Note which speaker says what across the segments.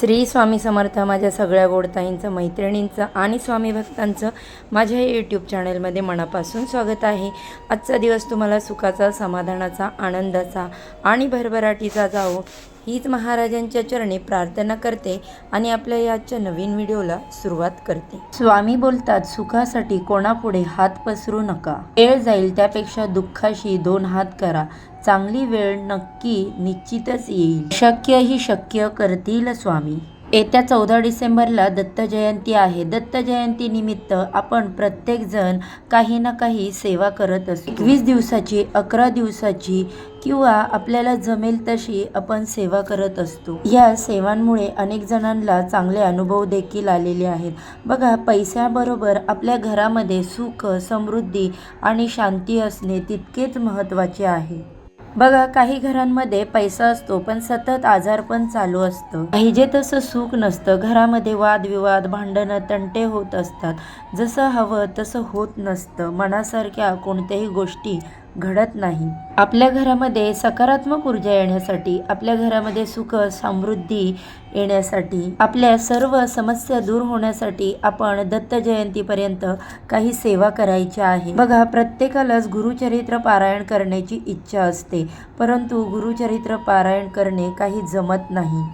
Speaker 1: श्री स्वामी समर्थ माझ्या सगळ्या गोडताईंचं मैत्रिणींचं आणि स्वामी भक्तांचं माझ्या यूट्यूब चॅनलमध्ये मनापासून स्वागत आहे. आजचा दिवस तुम्हाला सुखाचा समाधानाचा आनंदाचा आणि भरभराटीचा जावो. हीच महाराजांच्या चरणी प्रार्थना करते आणि आपल्या याच्या नवीन व्हिडिओला सुरुवात करते. स्वामी बोलतात सुखासाठी कोणापुढे हात पसरू नका. वेळ जाईल त्यापेक्षा दुःखाशी दोन हात करा. चांगली वेळ नक्की निश्चितच येईल. शक्य ही शक्य करतील स्वामी. येत्या चौदा डिसेंबरला दत्त जयंती आहे. दत्त जयंतीनिमित्त आपण प्रत्येकजण काही ना काही सेवा करत असतो. एकवीस दिवसाची अकरा दिवसाची किंवा आपल्याला जमेल तशी आपण सेवा करत असतो. या सेवांमुळे अनेक जणांना चांगले अनुभव देखील आलेले आहेत. बघा पैशाबरोबर आपल्या घरामध्ये सुख समृद्धी आणि शांती असणे तितकेच महत्त्वाचे आहे. बघा काही घरांमध्ये पैसा असतो पण सतत आजारपण चालू असतं. पाहिजे तसं सुख नसतं. घरामध्ये वादविवाद भांडणं तंटे होत असतात. जसं हवं तसं होत नसतं. मनासारख्या कोणत्याही गोष्टी घडत नाही. आपल्या घरामध्ये सकारात्मक ऊर्जा येण्यासाठी आपल्या घरामध्ये सुख समृद्धी येण्यासाठी आपल्या सर्व समस्या दूर होण्यासाठी आपण दत्त जयंतीपर्यंत काही सेवा करायची आहे. बघा प्रत्येकालाच गुरुचरित्र पारायण करण्याची इच्छा असते परंतु गुरुचरित्र पारायण करणे काही जमत नाही.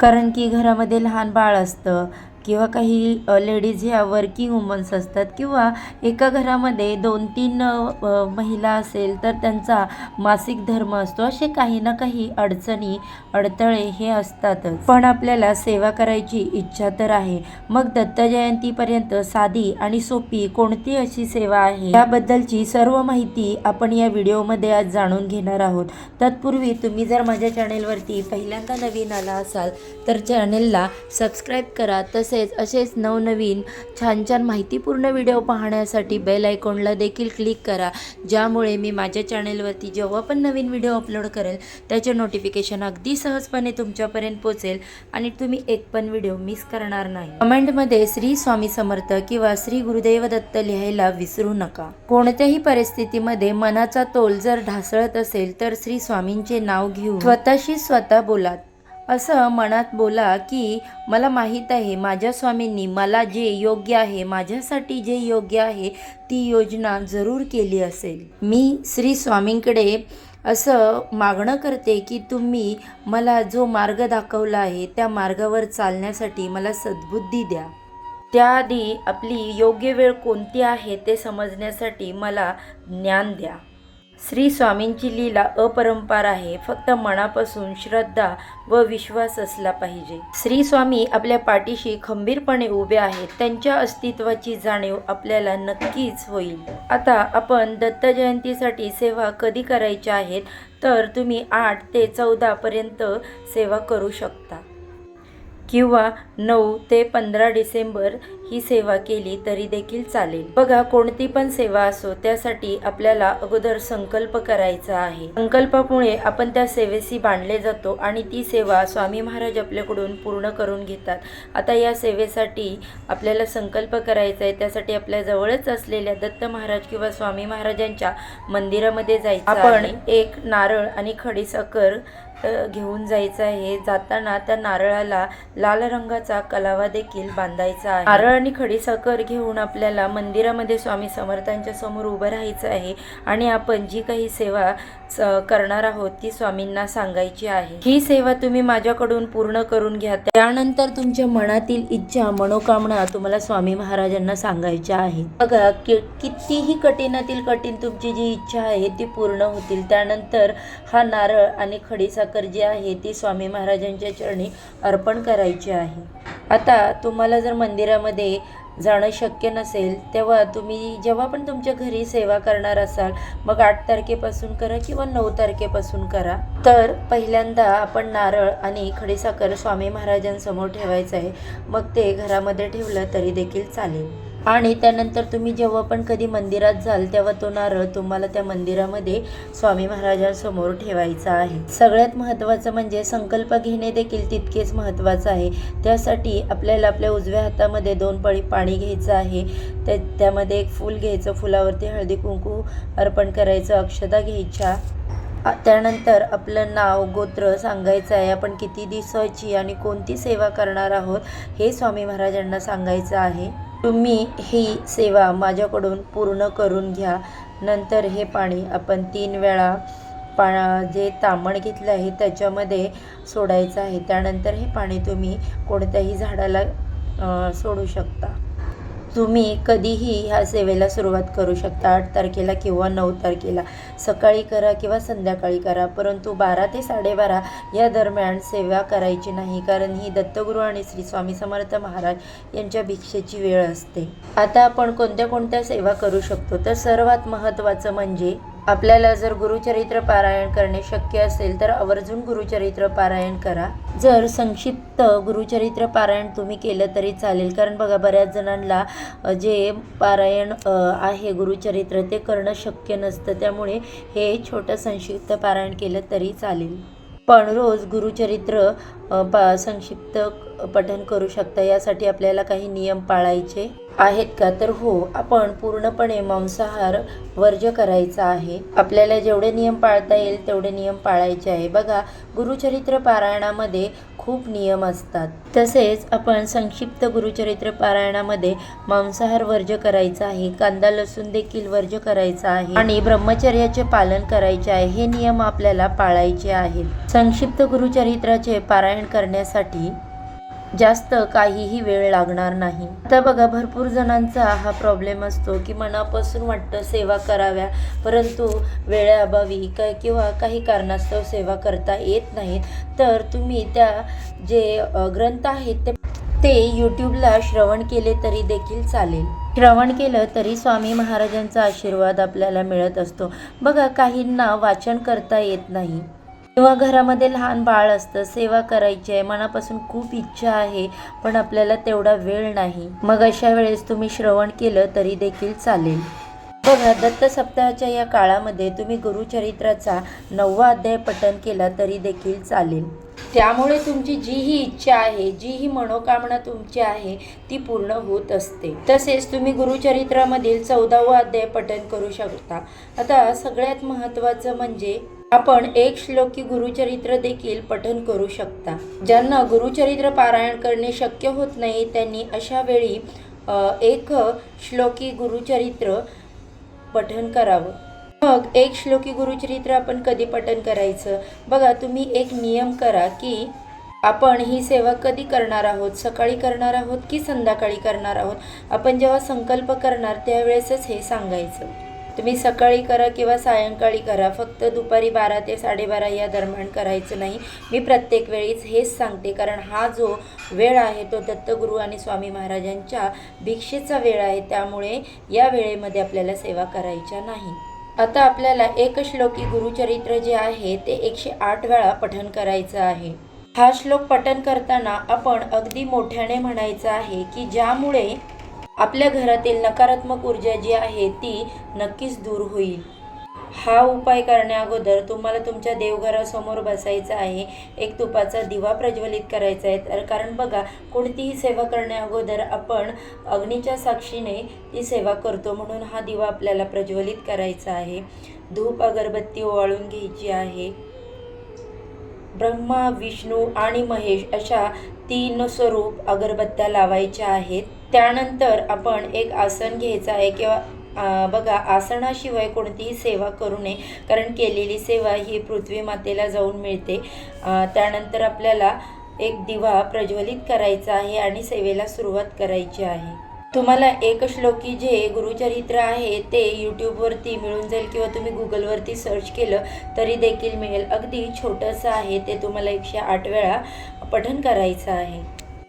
Speaker 1: कारण की घरामध्ये लहान बाळ असतं किंवा काही लेडीज ह्या वर्किंग वुमन्स असतात किंवा एका घरामध्ये दोन तीन महिला असेल तर त्यांचा मासिक धर्म असतो असे काही ना काही अडचणी अडथळे हे असतातच. पण आपल्याला सेवा करायची इच्छा तर आहे. मग दत्त जयंतीपर्यंत साधी आणि सोपी कोणती अशी सेवा आहे? याबद्दलची सर्व माहिती आपण या व्हिडिओमध्ये आज जाणून घेणार आहोत. तत्पूर्वी तुम्ही जर माझ्या चॅनेलवरती पहिल्यांदा नवीन आला असाल तर चॅनेलला सबस्क्राईब करा तसेच असेच नवनवीन छान छान माहितीपूर्ण व्हिडिओ पाहण्यासाठी बेल आयकॉनला देखील क्लिक करा. ज्यामुळे मी माझ्या चॅनेलवरती जेव्हा पण नवीन व्हिडिओ अपलोड करेल त्याचे नोटिफिकेशन अगदी सहजपणे तुमच्यापर्यंत पोचेल आणि तुम्ही एक पण व्हिडिओ मिस करणार नाही. कमेंटमध्ये श्री स्वामी समर्थ किंवा श्री गुरुदेव दत्त लिहायला विसरू नका. कोणत्याही परिस्थितीमध्ये मनाचा तोल जर ढासळत असेल तर श्री स्वामींचे नाव घेऊन स्वतःशी स्वतः बोला. असं मनात बोला की मला माहीत आहे माझ्या स्वामींनी मला जे योग्य आहे माझ्यासाठी जे योग्य आहे ती योजना जरूर केली असेल. मी श्री स्वामींकडे असं मागणं करते की तुम्ही मला जो मार्ग दाखवला आहे त्या मार्गावर चालण्यासाठी मला सद्बुद्धी द्या. त्याआधी आपली योग्य वेळ कोणती आहे ते समजण्यासाठी मला ज्ञान द्या. श्री स्वामींची लीला अपरंपार आहे. फक्त मनापासून श्रद्धा व विश्वास असला पाहिजे. श्री स्वामी आपल्या पाठीशी खंबीरपणे उभे आहेत. त्यांच्या अस्तित्वाची जाणीव आपल्याला नक्कीच होईल. आता आपण दत्त जयंतीसाठी सेवा कधी करायच्या आहेत? तर तुम्ही आठ ते चौदा पर्यंत सेवा करू शकता. किंवा नऊ ते पंधरा डिसेंबर ही सेवा केली तरी देखील चालेल. बघा कोणती पण सेवा असो त्यासाठी आपल्याला अगोदर संकल्प करायचा आहे. संकल्पामुळे आपण त्या सेवेशी बांधले जातो आणि ती सेवा स्वामी महाराज आपल्याकडून पूर्ण करून घेतात. आता या सेवेसाठी आपल्याला संकल्प करायचा आहे. त्यासाठी आपल्या जवळच असलेल्या दत्त महाराज किंवा स्वामी महाराजांच्या मंदिरामध्ये जायचं आपण एक नारळ आणि खडीसाखर घेऊन जायचं आहे. जाताना त्या नारळाला लाल रंगाचा कलावा देखील बांधायचा आहे. नारळ आणि खडीसाखर घेऊन आपल्याला मंदिरामध्ये स्वामी समर्थांच्या समोर उभं राहायचं आहे आणि आपण जी काही सेवा करणार आहोत ती स्वामींना सांगायची आहे. ही सेवा तुम्ही माझ्याकडून पूर्ण करून घ्या. त्यानंतर तुमच्या मनातील इच्छा मनोकामना तुम्हाला स्वामी महाराजांना सांगायच्या आहेत. बघा कि- कितीही कठीणातील कठीण तुमची जी इच्छा आहे ती पूर्ण होतील. त्यानंतर हा नारळ आणि खडीसाखर जी आहे ती स्वामी महाराजांच्या चरणी अर्पण करायची आहे. आता तुम्हाला जर मंदिरामध्ये जाणं शक्य नसेल तेव्हा तुम्ही जेव्हा पण तुमच्या घरी सेवा करणार असाल मग आठ तारखेपासून करा किंवा नऊ तारखेपासून करा. तर पहिल्यांदा आपण नारळ आणि खडीसाखर स्वामी महाराजांसमोर ठेवायचं आहे. मग ते घरामध्ये ठेवलं तरी देखील चालेल. आणि त्यानंतर तुम्ही जेव्हा पण कधी मंदिरात जाल तेव्हा तो नारळ तुम्हाला त्या मंदिरामध्ये स्वामी महाराजांसमोर ठेवायचा आहे. सगळ्यात महत्त्वाचं म्हणजे संकल्प घेणे देखील तितकेच महत्त्वाचं आहे. त्यासाठी आपल्याला आपल्या उजव्या हातामध्ये दोन पळी पाणी घ्यायचं आहे. त्या त्यामध्ये एक फूल घ्यायचं फुलावरती हळदी कुंकू अर्पण करायचं अक्षता घ्यायच्या. त्यानंतर आपलं नाव गोत्र सांगायचं आहे. आपण किती दिवसाची आणि कोणती सेवा करणार आहोत हे स्वामी महाराजांना सांगायचं आहे. तुम्ही ही सेवा माझ्याकडून पूर्ण करून घ्या. नंतर हे पाणी आपण तीन वेळा पा जे तांबण घेतलं आहे त्याच्यामध्ये सोडायचं आहे. त्यानंतर हे पाणी तुम्ही कोणत्याही झाडाला सोडू शकता. तुम्ही कधीही ह्या सेवेला सुरुवात करू शकता. आठ तारखेला किंवा नऊ तारखेला. सकाळी करा किंवा संध्याकाळी करा. परंतु बारा ते साडेबारा या दरम्यान सेवा करायची नाही. कारण ही दत्तगुरू आणि श्री स्वामी समर्थ महाराज यांच्या भिक्षेची वेळ असते. आता आपण कोणत्या कोणत्या सेवा करू शकतो? तर सर्वात महत्त्वाचं म्हणजे आपल्याला जर गुरुचरित्र पारायण करणे शक्य असेल तर आवर्जून गुरुचरित्र पारायण करा. जर संक्षिप्त गुरुचरित्र पारायण तुम्ही केलं तरी चालेल. कारण बघा बऱ्याच जणांना जे पारायण आहे गुरुचरित्र ते करणं शक्य नसतं. त्यामुळे हे छोटं संक्षिप्त पारायण केलं तरी चालेल. पण रोज गुरुचरित्र प संक्षिप्त पठन करू शकता. यासाठी आपल्याला काही नियम पाळायचे आहेत का? तर हो आपण पूर्णपणे मांसाहार वर्ज करायचा आहे. आपल्याला जेवढे नियम पाळता येईल तेवढे नियम पाळायचे आहे. बघा गुरुचरित्र पारायणामध्ये खूप नियम असतात. तसेच आपण संक्षिप्त गुरुचरित्र पारायणामध्ये मांसाहार वर्ज करायचा आहे कांदा लसूण देखील वर्ज करायचा आहे आणि ब्रह्मचर्याचे पालन करायचे आहे हे नियम आपल्याला पाळायचे आहेत. संक्षिप्त गुरुचरित्राचे पारायण करण्यासाठी जास्त काहीही वेळ लागणार नाही. आता बघा भरपूर जणांचा हा प्रॉब्लेम असतो की मनापासून वाटतं सेवा कराव्या परंतु वेळेअभावी का किंवा काही कारणास्तव सेवा करता येत नाहीत. तर तुम्ही त्या जे ग्रंथ आहेत ते ते यूट्यूबला श्रवण केले तरी देखील चालेल. श्रवण केलं तरी स्वामी महाराजांचा आशीर्वाद आपल्याला मिळत असतो. बघा काहींना वाचन करता येत नाही. किंवा घरामध्ये लहान बाळ असतं सेवा करायची आहे मनापासून खूप इच्छा आहे पण आपल्याला तेवढा वेळ नाही. मग अशा वेळेस तुम्ही श्रवण केलं तरी देखील चालेल. बघा दत्त सप्ताहाच्या या काळामध्ये तुम्ही गुरुचरित्राचा नववा अध्याय पठन केला तरी देखील चालेल. त्यामुळे तुमची जी ही इच्छा आहे जी ही मनोकामना तुमची आहे ती पूर्ण होत असते. तसेच तुम्ही गुरुचरित्रामधील चौदावा अध्याय पठन करू शकता. आता सगळ्यात महत्त्वाचं म्हणजे आपण एक श्लोकी गुरुचरित्र देखील पठन करू शकता. ज्यांना गुरुचरित्र पारायण करणे शक्य होत नाही त्यांनी अशा वेळी एक श्लोकी गुरुचरित्र पठन करावं. मग एक श्लोकी गुरुचरित्र आपण कधी पठन करायचं? बघा तुम्ही एक नियम करा की आपण ही सेवा कधी करणार आहोत? सकाळी करणार आहोत की संध्याकाळी करणार आहोत? आपण जेव्हा संकल्प करणार त्यावेळेसच हे सांगायचं. तुम्ही सकाळी करा किंवा सायंकाळी करा. फक्त दुपारी बारा ते साडेबारा या दरम्यान करायचं नाही. मी प्रत्येक वेळीच हेच सांगते. कारण हा जो वेळ आहे तो दत्तगुरू आणि स्वामी महाराजांच्या भिक्षेचा वेळ आहे. त्यामुळे या वेळेमध्ये आपल्याला सेवा करायच्या नाही. आता आपल्याला एक श्लोकी गुरुचरित्र जे आहे ते एकशे आठ वेळा पठन करायचं आहे. हा श्लोक पठन करताना आपण अगदी मोठ्याने म्हणायचं आहे की ज्यामुळे आपल्या घरातील नकारात्मक ऊर्जा जी आहे ती नक्कीच दूर होईल. हा उपाय करण्याअगोदर तुम्हाला तुमच्या देवघरासमोर बसायचं आहे. एक तुपाचा दिवा प्रज्वलित करायचा आहे. तर कारण बघा कोणतीही सेवा करण्याअगोदर आपण अग्नीच्या साक्षीने ती सेवा करतो म्हणून हा दिवा आपल्याला प्रज्वलित करायचा आहे. धूप अगरबत्ती ओवाळून घ्यायची आहे. ब्रह्मा विष्णू आणि महेश अशा तीन स्वरूप अगरबत्त्या लावायच्या आहेत. त्यानंतर आपण एक आसन घ्यायचं आहे किंवा बघा आसनाशिवाय कोणतीही सेवा करू नये कारण केलेली सेवा ही पृथ्वी मातेला जाऊन मिळते. त्यानंतर आपल्याला एक दिवा प्रज्वलित करायचा आहे आणि सेवेला सुरुवात करायची आहे. तुम्हाला एक श्लोकी जे गुरुचरित्र आहे ते यूट्यूबवरती मिळून जाईल किंवा तुम्ही गुगलवरती सर्च केलं तरी देखील मिळेल. अगदी छोटंसं आहे ते तुम्हाला एकशे आठ वेळा पठन करायचं आहे.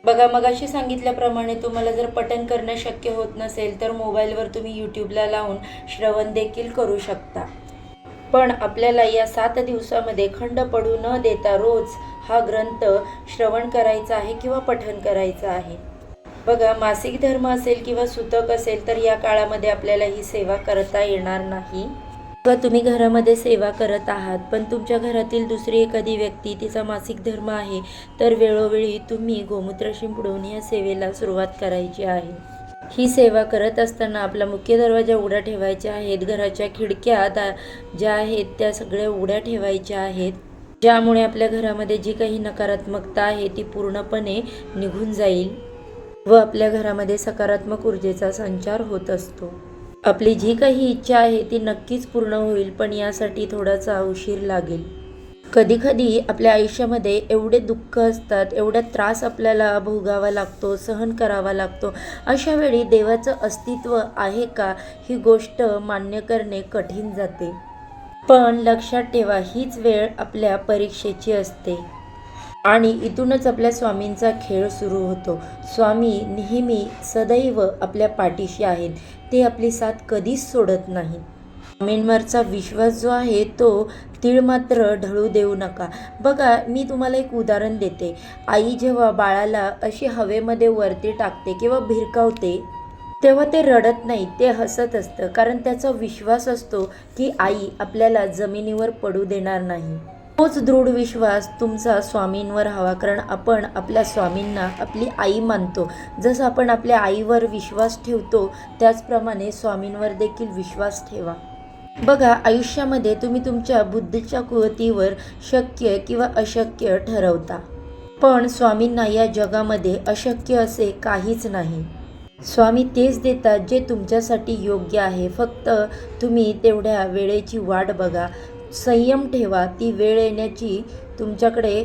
Speaker 1: बघा मगाशी सांगितल्याप्रमाणे तुम्हाला जर पठन करणं शक्य होत नसेल तर मोबाईलवर तुम्ही यूट्यूबला लावून श्रवण देखील करू शकता. पण आपल्याला या सात दिवसामध्ये खंड पडू न देता रोज हा ग्रंथ श्रवण करायचा आहे किंवा पठन करायचं आहे. बघा मासिक धर्म असेल किंवा सुतक असेल तर या काळामध्ये आपल्याला ही सेवा करता येणार नाही. किंवा तुम्ही घरामध्ये सेवा करत आहात? पण तुमच्या घरातील दुसरी एखादी व्यक्ती तिचा मासिक धर्म आहे तर वेळोवेळी तुम्ही गोमूत्र शिंपडून या सेवेला सुरुवात करायची आहे. ही सेवा करत असताना आपला मुख्य दरवाजा उघडा ठेवायच्या आहेत घराच्या खिडक्या दा ज्या आहेत त्या सगळ्या उघड्या ठेवायच्या आहेत. ज्यामुळे आपल्या घरामध्ये जी काही नकारात्मकता आहे ती पूर्णपणे निघून जाईल व आपल्या घरामध्ये सकारात्मक ऊर्जेचा संचार होत असतो. आपली जी काही इच्छा आहे ती नक्कीच पूर्ण होईल पण यासाठी थोडासा उशीर लागेल. कधीकधी आपल्या आयुष्यामध्ये एवढे दुःख असतात एवढा त्रास आपल्याला भोगावा लागतो सहन करावा लागतो. अशा वेळी देवाचं अस्तित्व आहे का ही गोष्ट मान्य करणे कठीण जाते. पण लक्षात ठेवा हीच वेळ आपल्या परीक्षेची असते. आणि इथूनच आपल्या स्वामींचा खेळ सुरू होतो. स्वामी नेहमी सदैव आपल्या पाठीशी आहेत. ते आपली साथ कधीच सोडत नाहीत स्वामींवरचा विश्वास जो आहे तो तीळ मात्र ढळू देऊ नका. बघा मी तुम्हाला एक उदाहरण देते. आई जेव्हा बाळाला अशी हवेमध्ये वरती टाकते किंवा भिरकावते तेव्हा ते रडत नाही ते हसत असतं. कारण त्याचा विश्वास असतो की आई आपल्याला जमिनीवर पडू देणार नाही. तोच दृढ विश्वास तुमचा स्वामींवर हवा कारण आपण आपल्या स्वामींना आपली आई मानतो. जसं आपण आपल्या आईवर विश्वास ठेवतो त्याचप्रमाणे स्वामींवर देखील विश्वास ठेवा. बघा आयुष्यामध्ये तुम्ही तुमच्या बुद्धीच्या कुवतीवर शक्य किंवा अशक्य ठरवता. पण स्वामींना या जगामध्ये अशक्य असे काहीच नाही. स्वामी तेच देतात जे तुमच्यासाठी योग्य आहे. फक्त तुम्ही तेवढ्या वेळेची वाट बघा. संयम ठेवा ती वेळ येण्याची तुमच्याकडे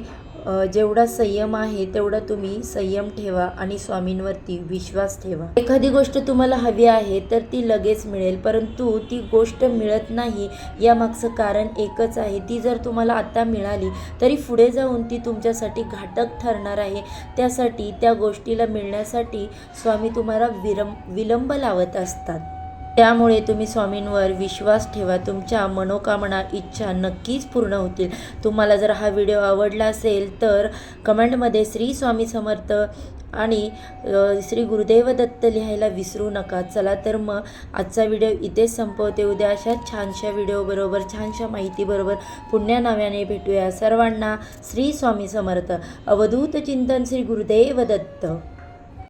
Speaker 1: जेवढा संयम आहे तेवढा तुम्ही संयम ठेवा आणि स्वामींवरती विश्वास ठेवा. एखादी गोष्ट तुम्हाला हवी आहे तर ती लगेच मिळेल परंतु ती गोष्ट मिळत नाही यामागचं कारण एकच आहे ती जर तुम्हाला आत्ता मिळाली तरी पुढे जाऊन ती तुमच्यासाठी घातक ठरणार आहे. त्यासाठी त्या गोष्टीला मिळण्यासाठी स्वामी तुम्हाला विरम विलंब लावत असतात. त्यामुळे तुम्ही स्वामींवर विश्वास ठेवा. तुमच्या मनोकामना इच्छा नक्कीच पूर्ण होतील. तुम्हाला जर हा व्हिडिओ आवडला असेल तर कमेंटमध्ये श्री स्वामी समर्थ आणि श्री गुरुदेव दत्त लिहायला विसरू नका. चला तर मग आजचा व्हिडिओ इथेच संपवते. उद्या अशा छानशा व्हिडिओबरोबर छानशा माहितीबरोबर पुण्या नाव्याने भेटूया. सर्वांना श्री स्वामी समर्थ. अवधूत चिंतन श्री गुरुदेव दत्त